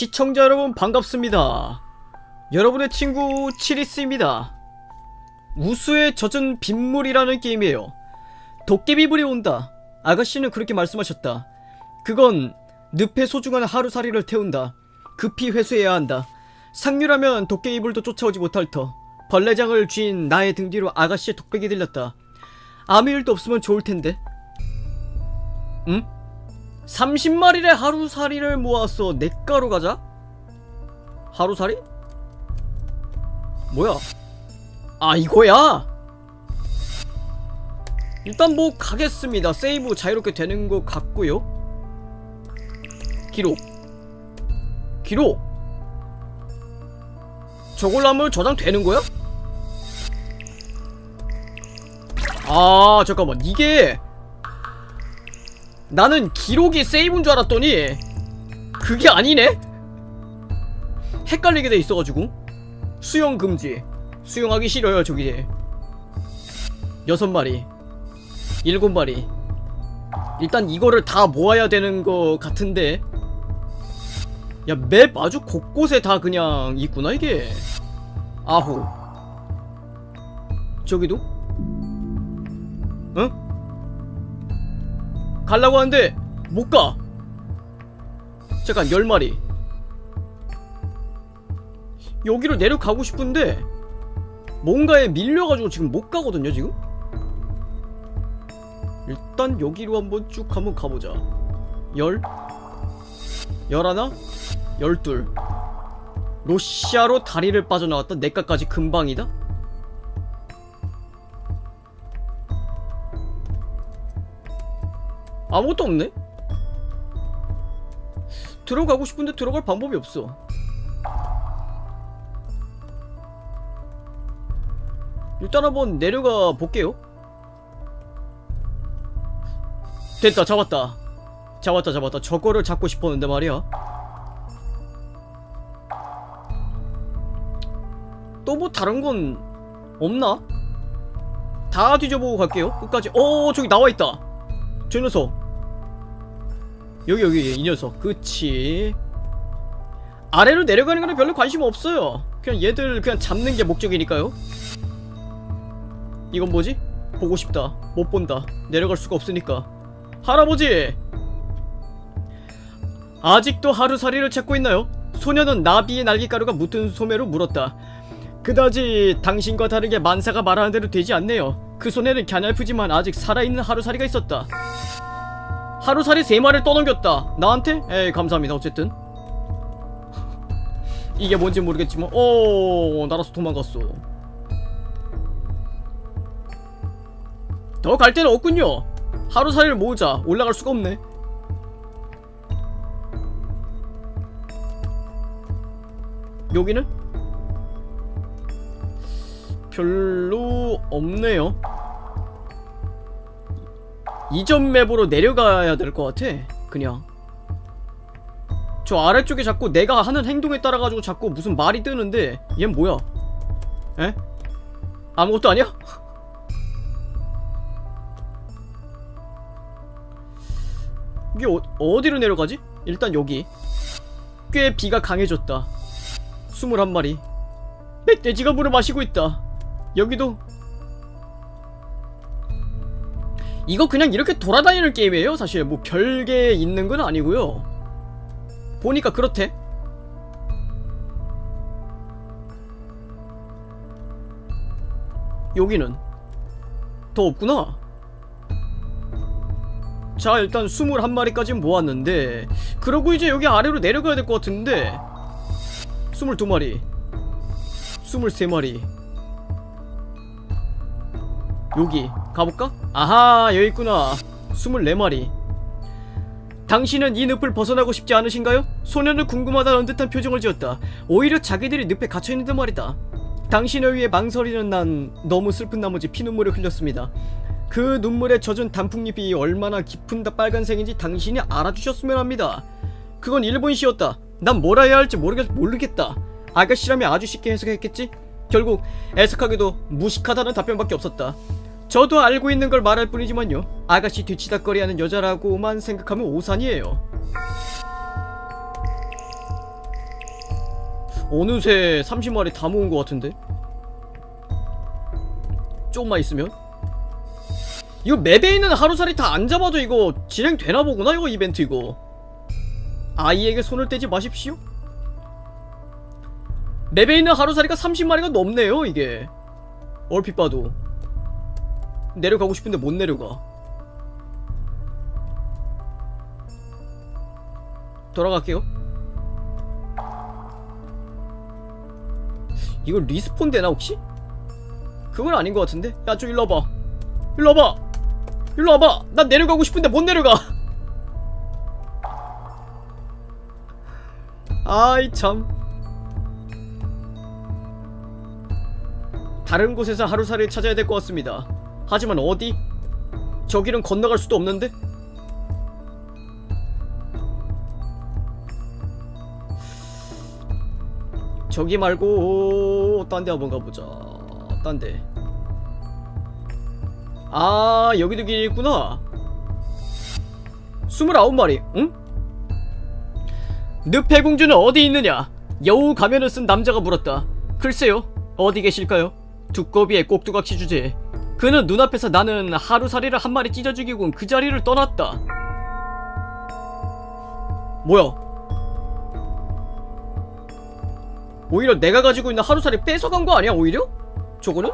시청자 여러분 반갑습니다. 여러분의 친구 치리스입니다. 우수에 젖은 빗물이라는 게임이에요. 도깨비불이 온다. 아가씨는 그렇게 말씀하셨다. 그건 늪의 소중한 하루살이를 태운다. 급히 회수해야 한다. 상류라면 도깨비불도 쫓아오지 못할 터. 벌레장을 쥔 나의 등 뒤로 아가씨의 독백이 들렸다. 아무 일도 없으면 좋을 텐데. 응? 30마리의 하루살이를 모아서 냇가로 가자? 하루살이? 뭐야? 아 이거야? 일단 뭐 가겠습니다 세이브 자유롭게 되는 것 같고요 기록 기록 저걸로 하면 저장되는 거야? 아 잠깐만 이게 나는 기록이 세이브인 줄 알았더니 그게 아니네? 헷갈리게 돼 있어가지고. 수영 금지. 수영하기 싫어요 저기. 여섯 마리. 일곱 마리. 일단 이거를 다 모아야 되는 거 같은데. 야 맵 아주 곳곳에 다 그냥 있구나 이게. 아홉. 저기도? 응? 갈라고 하는데 못 가. 잠깐 10마리. 여기로 내려가고 싶은데 뭔가에 밀려가지고 지금 못 가거든요 지금? 일단 여기로 한번 쭉 한번 가보자. 열 열하나? 열둘. 로시아로 다리를 빠져나왔다 내가까지 금방이다 아무것도 없네? 들어가고 싶은데 들어갈 방법이 없어. 일단 한번 내려가 볼게요. 됐다 잡았다. 잡았다 잡았다. 저거를 잡고 싶었는데 말이야. 또 뭐 다른 건 없나? 다 뒤져보고 갈게요. 끝까지. 어 저기 나와있다. 저 녀석 여기 여기 이 녀석. 그치. 아래로 내려가는 거는 별로 관심 없어요. 그냥 얘들 그냥 잡는 게 목적이니까요. 이건 뭐지? 보고 싶다. 못 본다. 내려갈 수가 없으니까. 할아버지! 아직도 하루살이를 찾고 있나요? 소녀는 나비의 날개가루가 묻은 소매로 물었다. 그다지 당신과 다르게 만사가 말하는 대로 되지 않네요. 그 손에는 갸냘프지만 아직 살아있는 하루살이가 있었다 하루살이 세 마리를 떠넘겼다. 나한테? 에이 감사합니다. 어쨌든. 이게 뭔지 모르겠지만 오 날아서 도망갔어. 더 갈 데는 없군요. 하루살이를 모으자. 올라갈 수가 없네. 여기는? 별로 없네요 이전 맵으로 내려가야 될 것 같아 그냥 저 아래쪽에 자꾸 내가 하는 행동에 따라가지고 자꾸 무슨 말이 뜨는데 얜 뭐야 에? 아무것도 아니야? 이게 어, 어디로 내려가지? 일단 여기 꽤 비가 강해졌다 21마리 멧돼지가 물을 마시고 있다 여기도 이거 그냥 이렇게 돌아다니는 게임이에요? 사실 뭐 별게 있는 건 아니고요. 보니까 그렇대. 여기는 더 없구나. 자 일단 21마리까지 모았는데 그러고 이제 여기 아래로 내려가야 될 것 같은데. 22마리. 23마리 여기 가볼까? 아하 여기 있구나 24마리 당신은 이 늪을 벗어나고 싶지 않으신가요? 소녀는 궁금하다는 듯한 표정을 지었다 오히려 자기들이 늪에 갇혀있는데 말이다 당신을 위해 망설이는 난 너무 슬픈 나머지 피눈물을 흘렸습니다 그 눈물에 젖은 단풍잎이 얼마나 깊은 빨간색인지 당신이 알아주셨으면 합니다 그건 일본시였다 난뭘 해야 할지 모르겠, 모르겠다 아가씨라면 아주 쉽게 해석했겠지? 결국 애석하게도 무식하다는 답변밖에 없었다. 저도 알고 있는 걸 말할 뿐이지만요. 아가씨 뒤치다거리하는 여자라고만 생각하면 오산이에요. 어느새 30마리 다 모은 것 같은데? 조금만 있으면? 이거 맵에 있는 하루살이 다 안 잡아도 이거 진행되나 보구나 이거 이벤트 이거 아이에게 손을 떼지 마십시오 맵에 있는 하루살이가 30마리가 넘네요 이게 얼핏 봐도 내려가고 싶은데 못 내려가. 돌아갈게요. 이거 리스폰 되나 혹시? 그건 아닌 것 같은데? 야 좀 일로 와봐. 일로 와봐! 일로 와봐! 난 내려가고 싶은데 못 내려가! 아이 참. 다른 곳에서 하루살이를 찾아야 될 것 같습니다 하지만 어디? 저기는 건너갈 수도 없는데? 저기 말고 딴데 한번 가보자. 딴데. 아 여기도 길이 있구나. 29마리 응? 늪해공주는 어디 있느냐? 여우 가면을 쓴 남자가 물었다. 글쎄요 어디 계실까요? 두꺼비의 꼭두각시 주제에 그는 눈앞에서 나는 하루살이를 한 마리 찢어 죽이고 그 자리를 떠났다. 뭐야? 오히려 내가 가지고 있는 하루살이 뺏어간 거 아니야 오히려? 저거는?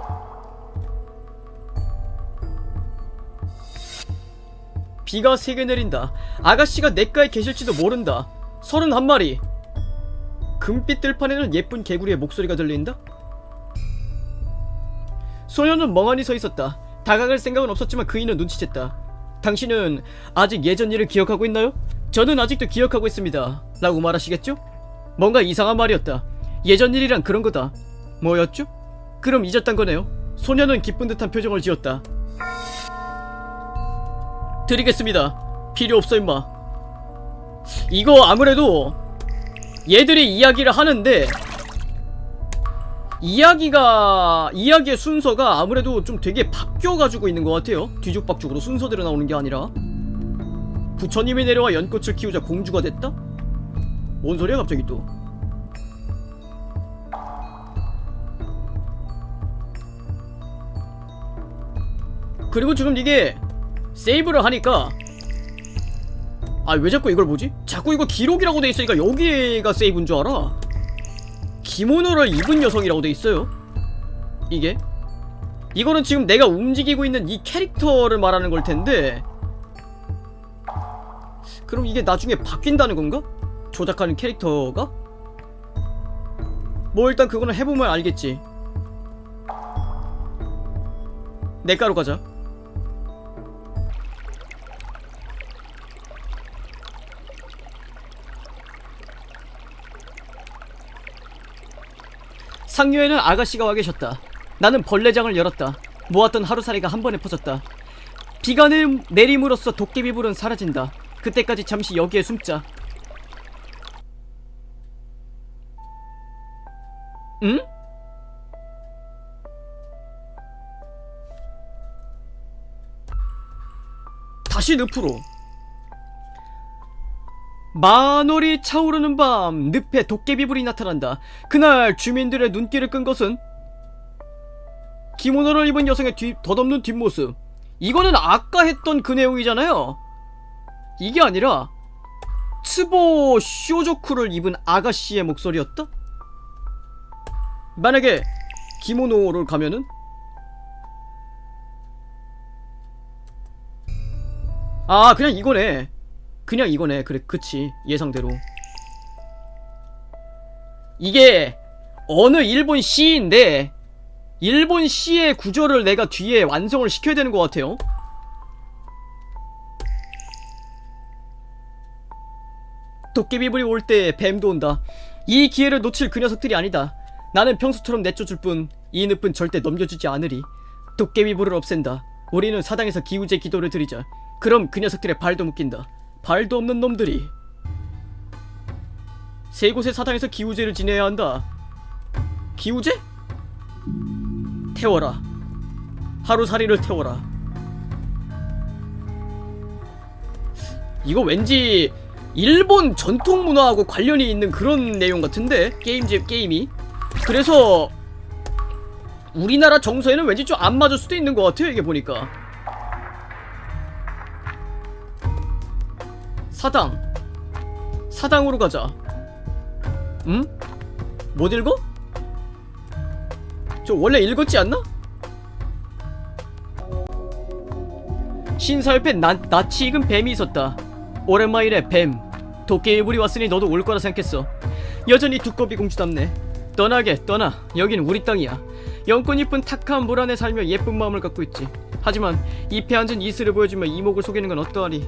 비가 세게 내린다. 아가씨가 내가에 계실지도 모른다. 서른 한 마리. 금빛 들판에는 예쁜 개구리의 목소리가 들린다 소녀는 멍하니 서 있었다 다가갈 생각은 없었지만 그이는 눈치챘다 당신은 아직 예전 일을 기억하고 있나요? 저는 아직도 기억하고 있습니다 라고 말하시겠죠? 뭔가 이상한 말이었다 예전 일이란 그런 거다. 뭐였죠? 그럼 잊었단 거네요. 소녀는 기쁜 듯한 표정을 지었다. 드리겠습니다. 필요 없어 임마. 이거 아무래도 얘들이 이야기를 하는데 이야기가 이야기의 순서가 아무래도 좀 되게 바뀌어가지고 있는 것 같아요. 뒤죽박죽으로 순서대로 나오는 게 아니라 부처님이 내려와 연꽃을 키우자 공주가 됐다? 뭔 소리야 갑자기 또? 그리고 지금 이게 세이브를 하니까 아 왜 자꾸 이걸 보지? 자꾸 이거 기록이라고 돼 있으니까 여기가 세이브인 줄 알아 기모노를 입은 여성이라고 돼 있어요. 이게? 이거는 지금 내가 움직이고 있는 이 캐릭터를 말하는 걸 텐데. 그럼 이게 나중에 바뀐다는 건가? 조작하는 캐릭터가? 뭐 일단 그거는 해보면 알겠지. 내가로 가자 상류에는 아가씨가 와 계셨다. 나는 벌레장을 열었다. 모았던 하루살이가 한 번에 퍼졌다. 비가 내, 내림으로써 도깨비 불은 사라진다. 그때까지 잠시 여기에 숨자. 응? 다시 늪으로. 만월이 차오르는 밤 늪에 도깨비불이 나타난다. 그날 주민들의 눈길을 끈 것은 기모노를 입은 여성의 뒤, 덧없는 뒷모습. 이거는 아까 했던 그 내용이잖아요. 이게 아니라 츠보 쇼조쿠를 입은 아가씨의 목소리였다? 만약에 기모노를 가면은 아 그냥 이거네 그냥 이거네. 그래 그치. 예상대로. 이게 어느 일본 시인데 일본 시의 구조를 내가 뒤에 완성을 시켜야 되는 것 같아요. 도깨비불이 올 때 뱀도 온다. 이 기회를 놓칠 그 녀석들이 아니다. 나는 평소처럼 내쫓을 뿐 이 늪은 절대 넘겨주지 않으리. 도깨비불을 없앤다. 우리는 사당에서 기우제 기도를 드리자. 그럼 그 녀석들의 발도 묶인다 발도 없는 놈들이. 세 곳의 사당에서 기우제를 지내야 한다. 기우제? 태워라. 하루살이를 태워라. 이거 왠지 일본 전통 문화하고 관련이 있는 그런 내용 같은데 게임제 게임이? 그래서 우리나라 정서에는 왠지 좀 안 맞을 수도 있는 것 같아요 이게 보니까 사당. 사당으로 가자. 응? 못 읽어? 저 원래 읽었지 않나? 신사 옆에 나, 낯이 익은 뱀이 있었다. 오랜만이래 뱀. 도깨비불이 왔으니 너도 올 거라 생각했어. 여전히 두꺼비 공주답네. 떠나게 떠나. 여긴 우리 땅이야. 영권 이쁜 탁한 물 안에 살며 예쁜 마음을 갖고 있지. 하지만 잎에 앉은 이슬을 보여주며 이목을 속이는 건 어떠하리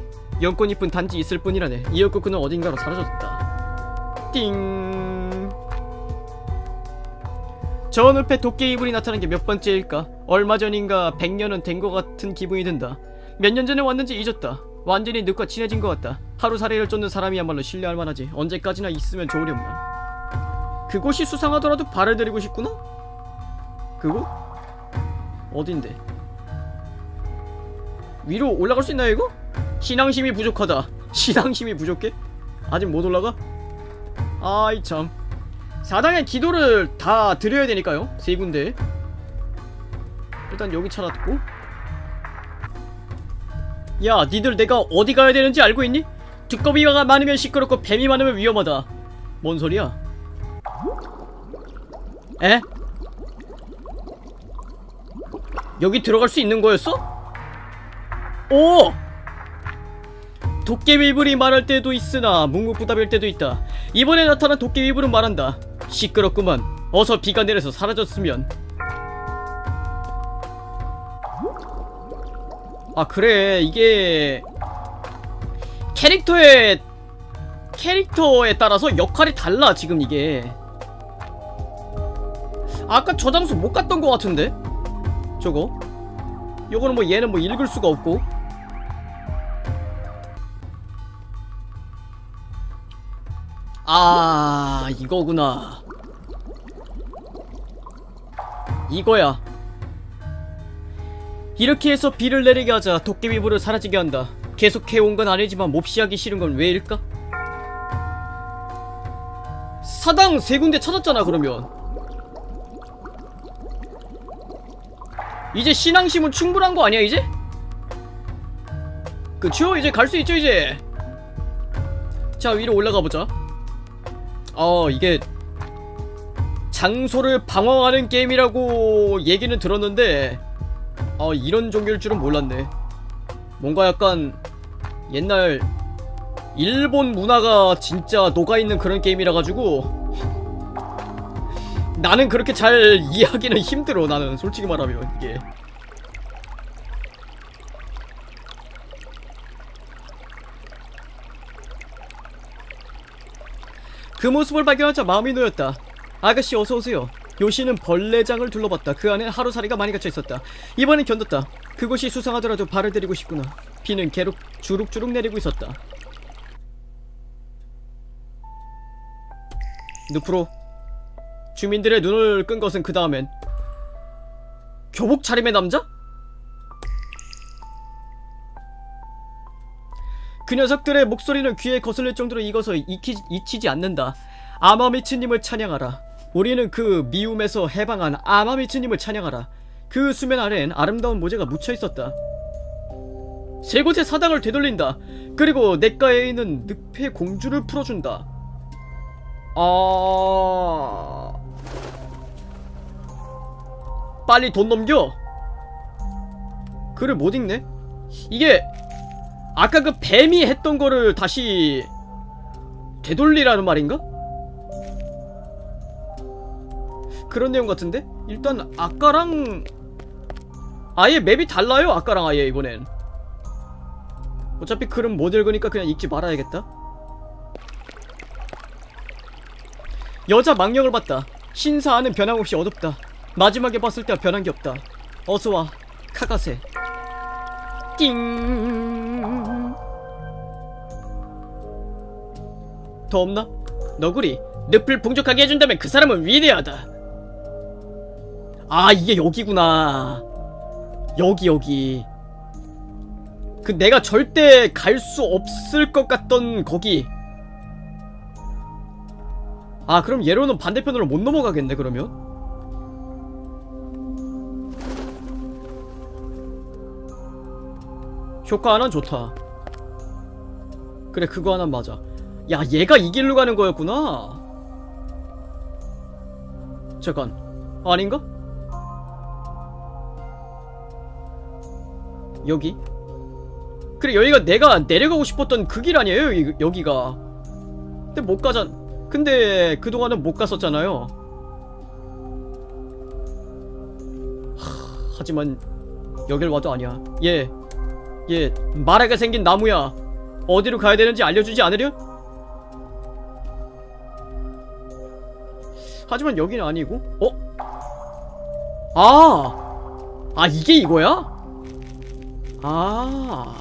이쁜 단지 있을 뿐이라네. 이윽고 그는 어딘가로 사라졌다. 띵. 저 늪에 도깨비불이 나타난 게 몇 번째일까? 얼마 전인가 백년은 된 것 같은 기분이 든다. 몇 년 전에 왔는지 잊었다. 완전히 늪과 친해진 것 같다. 하루살이를 쫓는 사람이야말로 신뢰할 만하지. 언제까지나 있으면 좋으련만. 그곳이 수상하더라도 발을 들이고 싶구나? 그곳? 어딘데? 위로 올라갈 수 있나요 이거? 신앙심이 부족하다 신앙심이 부족해? 아직 못 올라가? 아이 참 사당의 기도를 다 드려야 되니까요 세 군데 일단 여기 찾았고 야 니들 내가 어디 가야 되는지 알고 있니? 두꺼비가 많으면 시끄럽고 뱀이 많으면 위험하다 뭔 소리야? 에? 여기 들어갈 수 있는 거였어? 오! 도깨비불이 말할 때도 있으나 묵묵부답일 때도 있다. 이번에 나타난 도깨비불은 말한다. 시끄럽구만. 어서 비가 내려서 사라졌으면. 아 그래 이게 캐릭터의 캐릭터에 따라서 역할이 달라 지금 이게. 아까 저 장소 못 갔던 것 같은데? 저거? 요거는 뭐 얘는 뭐 읽을 수가 없고 아 이거구나 이거야 이렇게 해서 비를 내리게 하자 도깨비 불을 사라지게 한다 계속 해온 건 아니지만 몹시 하기 싫은 건 왜일까? 사당 세 군데 찾았잖아 그러면 이제 신앙심은 충분한 거 아니야 이제? 그쵸? 이제 갈 수 있죠 이제 자 위로 올라가 보자 어 이게 장소를 방황하는 게임이라고 얘기는 들었는데 어 이런 종류일 줄은 몰랐네. 뭔가 약간 옛날 일본 문화가 진짜 녹아있는 그런 게임이라 가지고 나는 그렇게 잘 이해하기는 힘들어 나는 솔직히 말하면 이게 그 모습을 발견하자 마음이 놓였다. 아가씨 어서오세요. 요시는 벌레장을 둘러봤다. 그 안에 하루살이가 많이 갇혀 있었다. 이번엔 견뎠다. 그곳이 수상하더라도 발을 들이고 싶구나. 비는 계속 주룩주룩 내리고 있었다. 늪으로. 주민들의 눈을 끈 것은 그 다음엔 교복 차림의 남자? 그 녀석들의 목소리는 귀에 거슬릴 정도로 익어서 익히, 잊히지 않는다. 아마미츠님을 찬양하라. 우리는 그 미움에서 해방한 아마미츠님을 찬양하라. 그 수면 아래엔 아름다운 모자가 묻혀 있었다. 세 곳의 사당을 되돌린다. 그리고 냇가에 있는 늪의 공주를 풀어준다. 아... 빨리 돈 넘겨. 글을 못 읽네. 이게 아까 그 뱀이 했던 거를 다시 되돌리라는 말인가? 그런 내용 같은데? 일단 아까랑 아예 맵이 달라요 아까랑 아예 이번엔. 어차피 글은 못 읽으니까 그냥 읽지 말아야겠다. 여자 망령을 봤다. 신사하는 변함없이 어둡다. 마지막에 봤을 때와 변한 게 없다. 어서와 카가세 띵. 더 없나? 너구리, 늪을 풍족하게 해준다면 그 사람은 위대하다. 아, 이게 여기구나. 여기, 여기. 그 내가 절대 갈 수 없을 것 같던 거기. 아, 그럼 예로는 반대편으로 못 넘어가겠네, 그러면? 효과 하나는 좋다. 그래 그거 하나 맞아. 야 얘가 이 길로 가는 거였구나. 잠깐. 아닌가? 여기? 그래 여기가 내가 내려가고 싶었던 그 길 아니에요 이- 여기 가? 근데 못 가잖 근데 그동안은 못 갔었잖아요. 하, 하지만 여길 와도 아니야. 얘, 얘 말하게 생긴 나무야 어디로 가야 되는지 알려주지 않으려? 하지만 여기는 아니고 어? 아! 아 이게 이거야? 아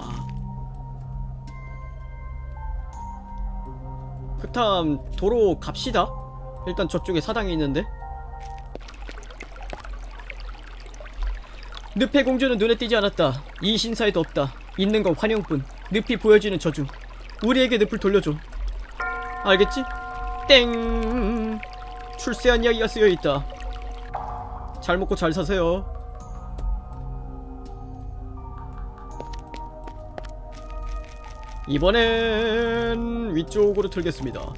그탐 도로 갑시다 일단 저쪽에 사당이 있는데 늪의 공주는 눈에 띄지 않았다. 이 신사에도 없다. 있는 건 환영뿐. 늪이 보여지는 저주. 우리에게 늪을 돌려줘. 알겠지? 땡. 출세한 이야기가 쓰여 있다. 잘 먹고 잘 사세요. 이번엔 위쪽으로 틀겠습니다.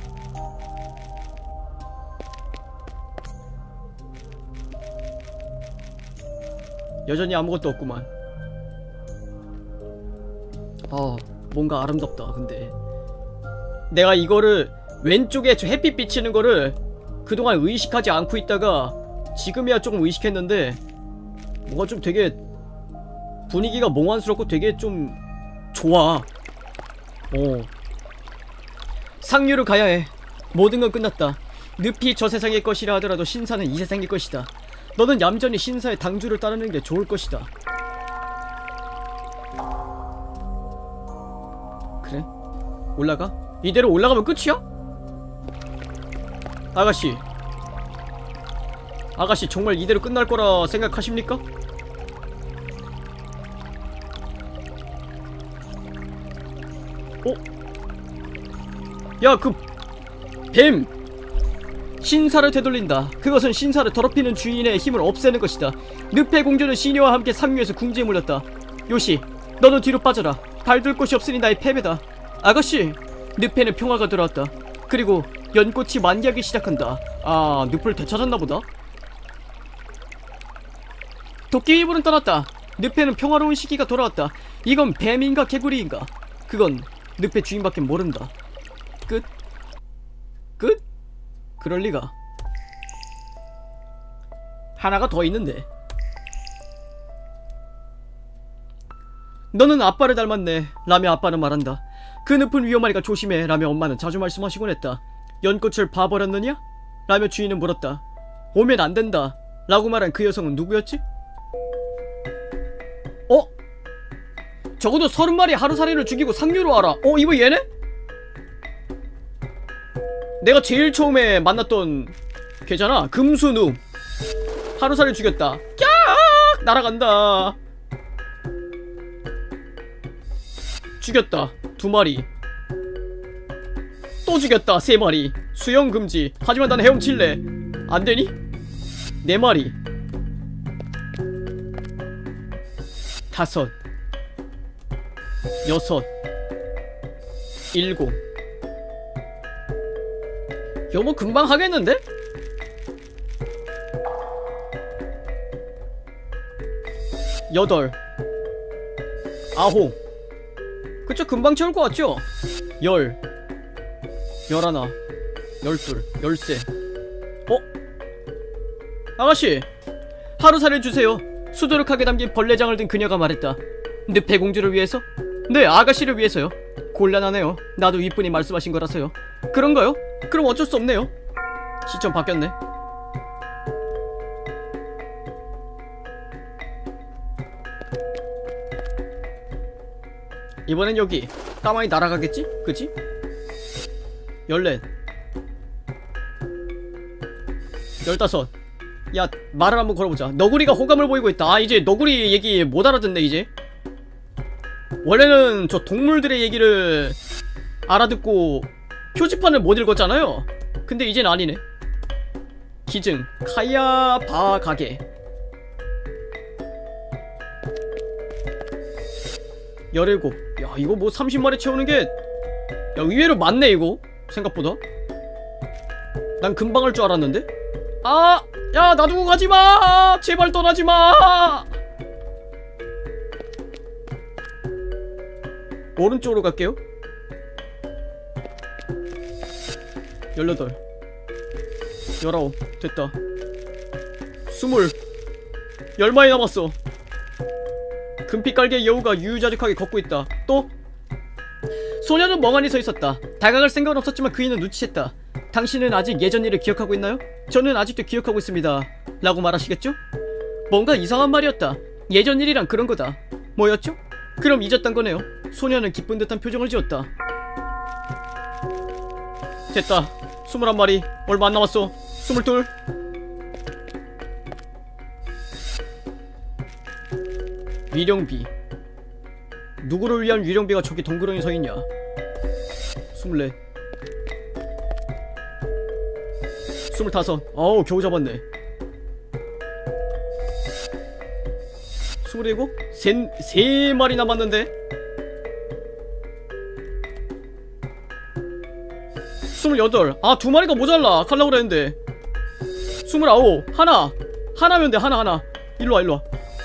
여전히 아무것도 없구만. 아, 뭔가 아름답다. 근데 내가 이거를 왼쪽에 저 햇빛 비치는 거를 그동안 의식하지 않고 있다가 지금이야 조금 의식했는데 뭔가 좀 되게 분위기가 몽환스럽고 되게 좀 좋아. 오. 상류로 가야 해. 모든 건 끝났다. 늪이 저 세상의 것이라 하더라도 신사는 이 세상의 것이다. 너는 얌전히 신사의 당주를 따르는 게 좋을 것이다. 그래? 올라가? 이대로 올라가면 끝이야? 아가씨. 아가씨 정말 이대로 끝날 거라 생각하십니까? 어? 야, 그 뱀! 신사를 되돌린다. 그것은 신사를 더럽히는 주인의 힘을 없애는 것이다. 늪의 공주는 시녀와 함께 상류에서 궁지에 물렸다. 요시, 너는 뒤로 빠져라. 발둘 곳이 없으니 나의 패배다. 아가씨, 늪에는 평화가 들어왔다. 그리고 연꽃이 만개하기 시작한다. 아, 늪을 되찾았나 보다. 도끼 이불은 떠났다. 늪에는 평화로운 시기가 돌아왔다. 이건 뱀인가 개구리인가? 그건 늪의 주인밖에 모른다. 끝? 끝? 그럴 리가. 하나가 더 있는데. 너는 아빠를 닮았네. 라며 아빠는 말한다. 그 늪은 위험하니까 조심해. 라며 엄마는 자주 말씀하시곤 했다. 연꽃을 봐버렸느냐? 라며 주인은 물었다. 오면 안 된다. 라고 말한 그 여성은 누구였지? 어? 적어도 서른 마리 하루살이를 죽이고 상류로 와라. 어, 이거 얘네? 내가 제일 처음에 만났던 걔잖아. 금수누. 하루살이 죽였다. 깍! 날아간다. 죽였다. 두 마리. 또 죽였다. 세 마리. 수영 금지. 하지만 난 헤엄칠래. 안 되니? 네 마리. 다섯. 여섯. 일곱. 뭐 금방 하겠는데? 여덟. 아홉. 그쵸 금방 채울 것 같죠? 열. 열하나. 열둘. 열세. 어? 아가씨. 하루살을 주세요. 수두룩하게 담긴 벌레장을 든 그녀가 말했다. 늪의 공주를 위해서? 네, 아가씨를 위해서요. 곤란하네요. 나도 윗분이 말씀하신 거라서요. 그런가요? 그럼 어쩔 수 없네요. 시점 바뀌었네. 이번엔 여기 까마귀 날아가겠지? 그치? 열넷 열다섯 야 말을 한번 걸어보자 너구리가 호감을 보이고 있다 아 이제 너구리 얘기 못 알아듣네 이제 원래는 저 동물들의 얘기를 알아듣고 표지판을 못 읽었잖아요. 근데 이젠 아니네. 기증. 카야바 가게. 열일곱. 야 이거 뭐 30마리 채우는 게 야 의외로 많네 이거. 생각보다. 난 금방 할 줄 알았는데. 아! 야 놔두고 가지마! 제발 떠나지마! 오른쪽으로 갈게요 18 19 됐다. 20 10마리 남았어. 금피 깔개 여우가 유유자적하게 걷고 있다. 또? 소녀는 멍하니 서 있었다. 다가갈 생각은 없었지만 그이는 눈치챘다. 당신은 아직 예전 일을 기억하고 있나요? 저는 아직도 기억하고 있습니다. 라고 말하시겠죠? 뭔가 이상한 말이었다. 예전 일이란 그런 거다. 뭐였죠? 그럼 잊었단 거네요. 소녀는 기쁜 듯한 표정을 지었다. 됐다 21마리. 얼마 안 남았어. 22 위령비. 누구를 위한 위령비가 저기 덩그러니 서 있냐? 24 25 어우 겨우 잡았네. 27 세, 세 마리 남았는데 28 아 두 마리가 모자라. 칼라고 그랬는데. 29 하나. 하나면 돼. 하나 하나. 일로와 일로와.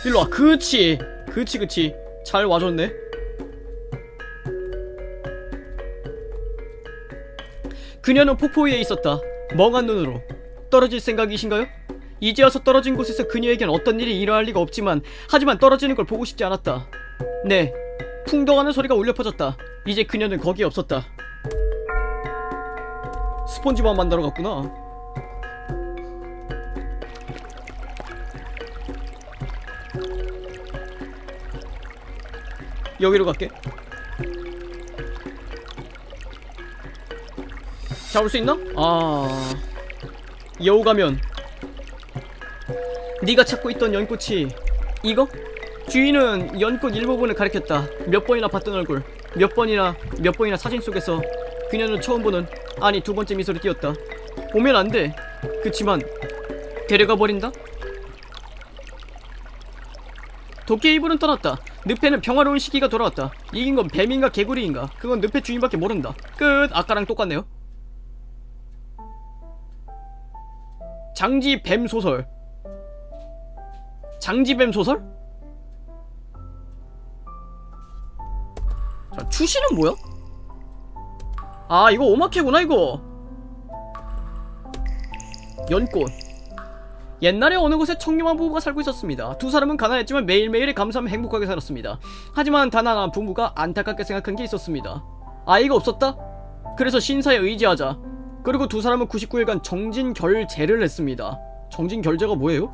일로와. 그치. 그치 그치. 잘 와줬네. 그녀는 폭포 위에 있었다. 멍한 눈으로. 떨어질 생각이신가요? 이제 와서 떨어진 곳에서 그녀에겐 어떤 일이 일어날 리가 없지만 하지만 떨어지는 걸 보고 싶지 않았다. 네. 풍덩하는 소리가 울려 퍼졌다. 이제 그녀는 거기에 없었다 스폰지밥 만들어 갔구나. 여기로 갈게. 잡을 수 있나? 아. 여우 가면. 네가 찾고 있던 연꽃이 이거? 주인은 연꽃 일부분을 가리켰다. 몇 번이나 봤던 얼굴. 몇 번이나 몇 번이나 사진 속에서 그녀는 처음 보는 아니 두 번째 미소를 띄었다. 보면 안돼. 그치만 데려가 버린다? 도끼의 이불은 떠났다. 늪에는 평화로운 시기가 돌아왔다. 이긴 건 뱀인가 개구리인가? 그건 늪의 주인밖에 모른다. 끝. 아까랑 똑같네요. 장지 뱀 소설. 장지 뱀 소설? 자 추시는 뭐야? 아 이거 오마케구나 이거 연꽃 옛날에 어느 곳에 청렴한 부부가 살고 있었습니다. 두 사람은 가난했지만 매일매일에 감사하며 행복하게 살았습니다. 하지만 단 하나 부부가 안타깝게 생각한 게 있었습니다. 아이가 없었다? 그래서 신사에 의지하자. 그리고 두 사람은 99일간 정진결제를 했습니다. 정진결제가 뭐예요?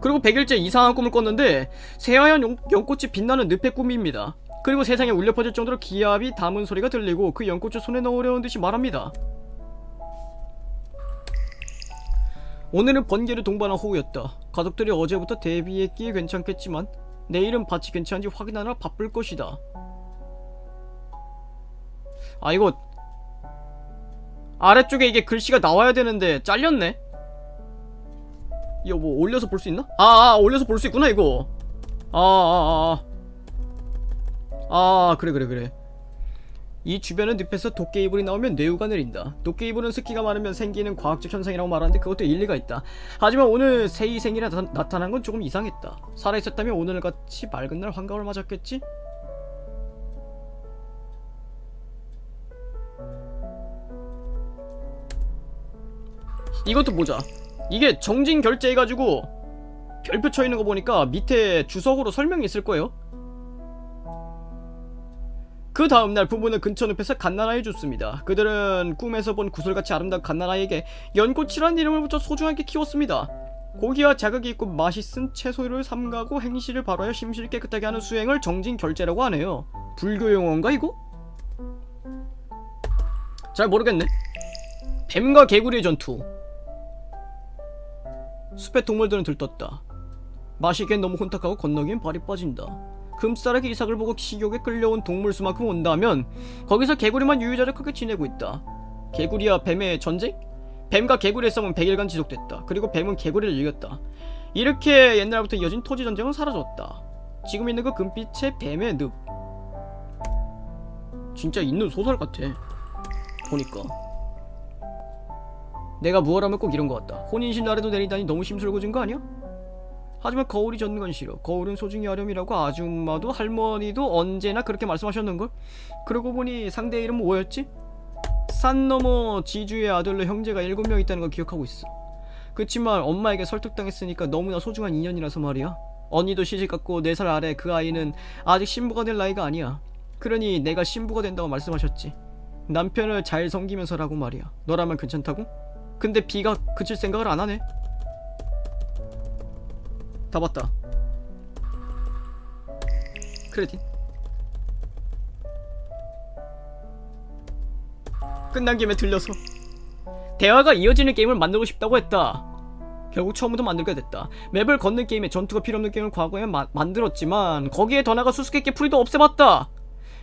그리고 100일째 이상한 꿈을 꿨는데 새하얀 연, 연꽃이 빛나는 늪의 꿈입니다. 그리고 세상에 울려 퍼질 정도로 기압이 담은 소리가 들리고 그 연꽃을 손에 넣으려는 듯이 말합니다. 오늘은 번개를 동반한 호우였다. 가족들이 어제부터 대비했기에 괜찮겠지만 내일은 밭이 괜찮은지 확인하느라 바쁠 것이다. 아 이거 아래쪽에 이게 글씨가 나와야 되는데 잘렸네. 이거 뭐 올려서 볼 수 있나? 아, 아 올려서 볼 수 있구나 이거. 아, 아, 아, 아. 아, 그래, 그래, 그래. 이 주변의 늪에서 도깨 이불이 나오면 뇌우가 내린다. 도깨 이불은 습기가 많으면 생기는 과학적 현상이라고 말하는데 그것도 일리가 있다. 하지만 오늘 새이생이 나타, 나타난 건 조금 이상했다. 살아있었다면 오늘같이 맑은 날 환각을 맞았겠지? 이것도 보자. 이게 정진 결제해가지고 별표 쳐 있는 거 보니까 밑에 주석으로 설명이 있을 거예요. 그 다음날 부부는 근처 늪에서 갓난아이를 줬습니다. 그들은 꿈에서 본 구슬같이 아름다운 갓난아이에게 연꽃이라는 이름을 붙여 소중하게 키웠습니다. 고기와 자극이 있고 맛있은 채소를 삼가고 행실을 바로하여 심실을 깨끗하게 하는 수행을 정진 결제라고 하네요. 불교 용어인가 이거? 잘 모르겠네. 뱀과 개구리의 전투. 숲의 동물들은 들떴다. 마시기엔 너무 혼탁하고 건너기엔 발이 빠진다. 금싸라기 이삭을 보고 식욕에 끌려온 동물 수만큼 온다면 거기서 개구리만 유유자적하게 지내고 있다. 개구리와 뱀의 전쟁? 뱀과 개구리의 싸움은 100일간 지속됐다. 그리고 뱀은 개구리를 이겼다. 이렇게 옛날부터 이어진 토지 전쟁은 사라졌다. 지금 있는 그 금빛의 뱀의 늪. 진짜 있는 소설 같아. 보니까. 내가 무엇하면 꼭 이런 것 같다. 혼인신 날에도 내리다니 너무 심술궂은 거 아니야? 하지만 거울이 젖는 건 싫어. 거울은 소중히 하렴이라고 아줌마도 할머니도 언제나 그렇게 말씀하셨는걸? 그러고 보니 상대 이름은 뭐였지? 산 너머 지주의 아들로 형제가 일곱 명 있다는 걸 기억하고 있어. 그치만 엄마에게 설득당했으니까 너무나 소중한 인연이라서 말이야. 언니도 시집갔고 4살 아래 그 아이는 아직 신부가 될 나이가 아니야. 그러니 내가 신부가 된다고 말씀하셨지. 남편을 잘 섬기면서라고 말이야. 너라면 괜찮다고? 근데 비가 그칠 생각을 안 하네. 다 봤다. 크레딧. 끝난 김에 들려서 대화가 이어지는 게임을 만들고 싶다고 했다. 결국 처음부터 만들게 됐다. 맵을 걷는 게임에 전투가 필요 없는 게임을 과거에 마- 만들었지만 거기에 더 나아가 수수께끼 풀이도 없애봤다.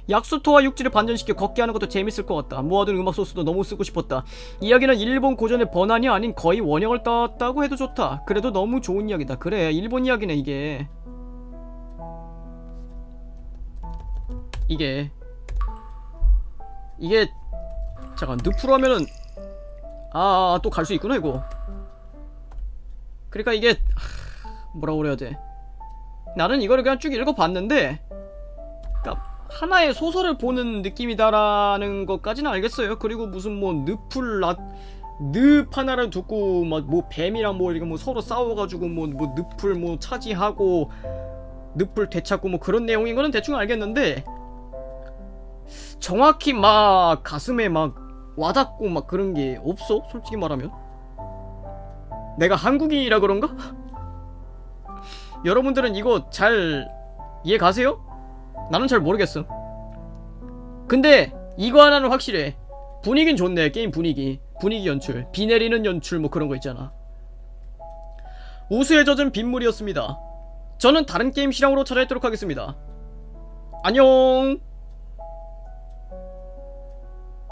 약수토와 육지를 반전시켜 걷게 하는 것도 재밌을 것 같다. 모아둔 음악 소스도 너무 쓰고 싶었다. 이야기는 일본 고전의 번안이 아닌 거의 원형을 땄다고 해도 좋다. 그래도 너무 좋은 이야기다. 그래, 일본 이야기네 이게. 이게 이게 잠깐 늪으로 하면은 아 또 갈 수 있구나 이거. 그러니까 이게 하, 뭐라 그래야 돼. 나는 이거를 그냥 쭉 읽어봤는데, 하나의 소설을 보는 느낌이다라는 것까지는 알겠어요. 그리고 무슨 뭐 늪을 나, 늪 하나를 두고 막 뭐 뱀이랑 뭐 이렇게 뭐 서로 싸워가지고 뭐 뭐 늪을 뭐 차지하고 늪을 되찾고 뭐 그런 내용인 거는 대충 알겠는데 정확히 막 가슴에 막 와닿고 막 그런 게 없어 솔직히 말하면 내가 한국인이라 그런가? 여러분들은 이거 잘 이해 가세요? 나는 잘 모르겠어. 근데 이거 하나는 확실해. 분위긴 좋네. 게임 분위기. 분위기 연출. 비 내리는 연출 뭐 그런 거 있잖아. 우수에 젖은 빗물이었습니다. 저는 다른 게임 실황으로 찾아뵙도록 하겠습니다. 안녕.